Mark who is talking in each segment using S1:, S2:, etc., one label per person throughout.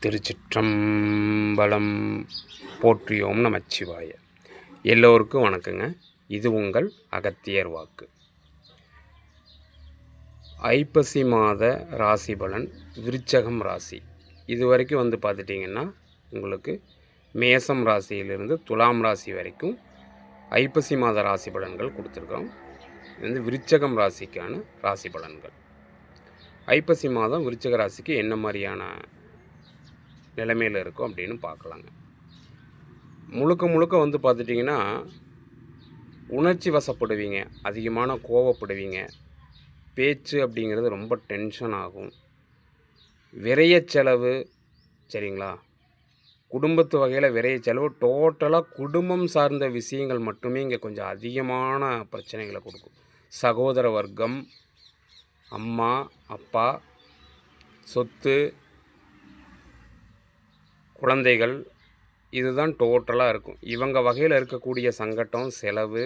S1: திருச்சிற்றம்பலம் போற்றியோம் நமச்சிவாய. எல்லோருக்கும் வணக்கங்க. இது உங்கள் அகத்தியர் வாக்கு. ஐப்பசி மாத ராசி பலன் விருச்சகம் ராசி. இது வரைக்கும் வந்து பார்த்துட்டிங்கன்னா உங்களுக்கு மேசம் ராசியிலிருந்து துலாம் ராசி வரைக்கும் ஐப்பசி மாத ராசி பலன்கள் கொடுத்துருக்கோம். இது வந்து விருச்சகம் ராசிக்கான ராசி பலன்கள். ஐப்பசி மாதம் விருச்சக ராசிக்கு என்ன மாதிரியான நிலைமையில் இருக்கும் அப்படின்னு பார்க்கலாங்க. முழுக்க முழுக்க வந்து பார்த்துட்டிங்கன்னா உணர்ச்சி வசப்படுவீங்க அதிகமான கோவப்படுவீங்க. பேச்சு அப்படிங்கிறது ரொம்ப டென்ஷன் ஆகும். விரைய செலவு சரிங்களா? குடும்பத்து வகையில் விரைய செலவு டோட்டலாக குடும்பம் சார்ந்த விஷயங்கள் மட்டுமே இங்கே கொஞ்சம் அதிகமான பிரச்சனைகளை கொடுக்கும். சகோதர வர்க்கம் அம்மா அப்பா சொத்து குழந்தைகள் இதுதான் டோட்டலாக இருக்கும். இவங்க வகையில் இருக்கக்கூடிய சங்கட்டம் செலவு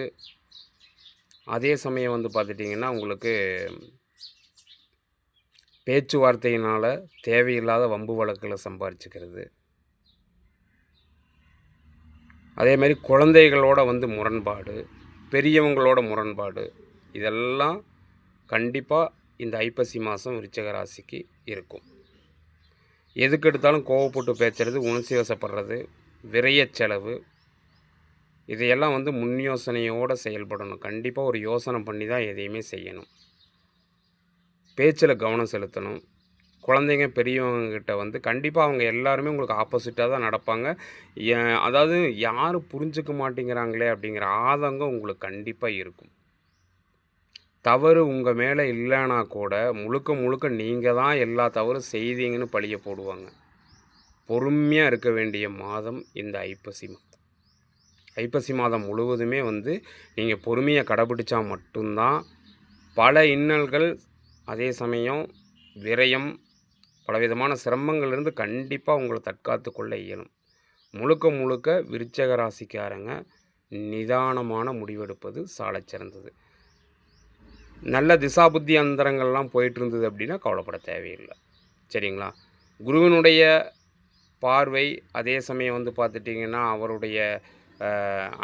S1: அதே சமயம் வந்து பார்த்துட்டிங்கன்னா உங்களுக்கு பேச்சுவார்த்தையினால் தேவையில்லாத வம்பு வழக்கில் சம்பாரிச்சுக்கிறது. அதே மாதிரி குழந்தைகளோட வந்து முரண்பாடு பெரியவங்களோட முரண்பாடு இதெல்லாம் கண்டிப்பாக இந்த ஐப்பசி மாதம் விருச்சக ராசிக்கு இருக்கும். எதுக்கு எடுத்தாலும் கோவப்பட்டு பேசுறது உணர்ச்சி வசப்படுறது விரைய செலவு. இதையெல்லாம் வந்து முன் யோசனையோடு செயல்படணும். கண்டிப்பாக ஒரு யோசனை பண்ணி தான் எதையுமே செய்யணும். பேச்சில் கவனம் செலுத்தணும். குழந்தைங்க பெரியவங்கக்கிட்ட வந்து கண்டிப்பாக அவங்க எல்லாருமே உங்களுக்கு ஆப்போசிட்டாக தான் நடப்பாங்க. அதாவது யார் புரிஞ்சுக்க மாட்டேங்கிறாங்களே அப்படிங்கிற ஆதங்கம் உங்களுக்கு கண்டிப்பாக இருக்கும். தவறு உங்கள் மேலே இல்லைனா கூட முழுக்க முழுக்க நீங்கள் தான் எல்லா தவறும் செய்தீங்கன்னு பழிய போடுவாங்க. பொறுமையாக இருக்க வேண்டிய மாதம் இந்த ஐப்பசி மாதம். ஐப்பசி மாதம் முழுவதுமே வந்து நீங்கள் பொறுமையை கடைபிடிச்சா மட்டும்தான் பல இன்னல்கள் அதே சமயம் விரயம் பலவிதமான சிரமங்கள்லேருந்து கண்டிப்பாக உங்களை தற்காத்து கொள்ள இயலும். முழுக்க முழுக்க விருச்சக ராசிக்காரங்க நிதானமான முடிவெடுப்பது சாலச்சிறந்தது. நல்ல திசா புத்தி அந்தரங்கள்லாம் போயிட்டு இருந்தது அப்படின்னா கவலைப்பட தேவையில்லை. சரிங்களா? குருவினுடைய பார்வை அதே சமயம் வந்து பார்த்துட்டிங்கன்னா அவருடைய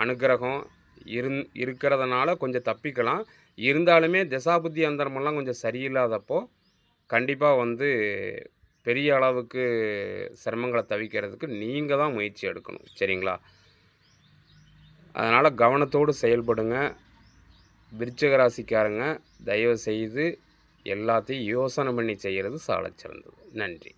S1: அனுகிரகம் இருந் இருக்கிறதுனால கொஞ்சம் தப்பிக்கலாம். இருந்தாலுமே திசாபுத்தி அந்தரமெல்லாம் கொஞ்சம் சரியில்லாதப்போ கண்டிப்பாக வந்து பெரிய அளவுக்கு சிரமங்களை தவிக்கிறதுக்கு நீங்கள் தான் முயற்சி எடுக்கணும். சரிங்களா? அதனால் கவனத்தோடு செயல்படுங்க. விருச்சக ராசிக்காரங்க தயவு செய்து எல்லாத்தையும் யோசனை பண்ணி செய்கிறது சாலச்சிறந்தது. நன்றி.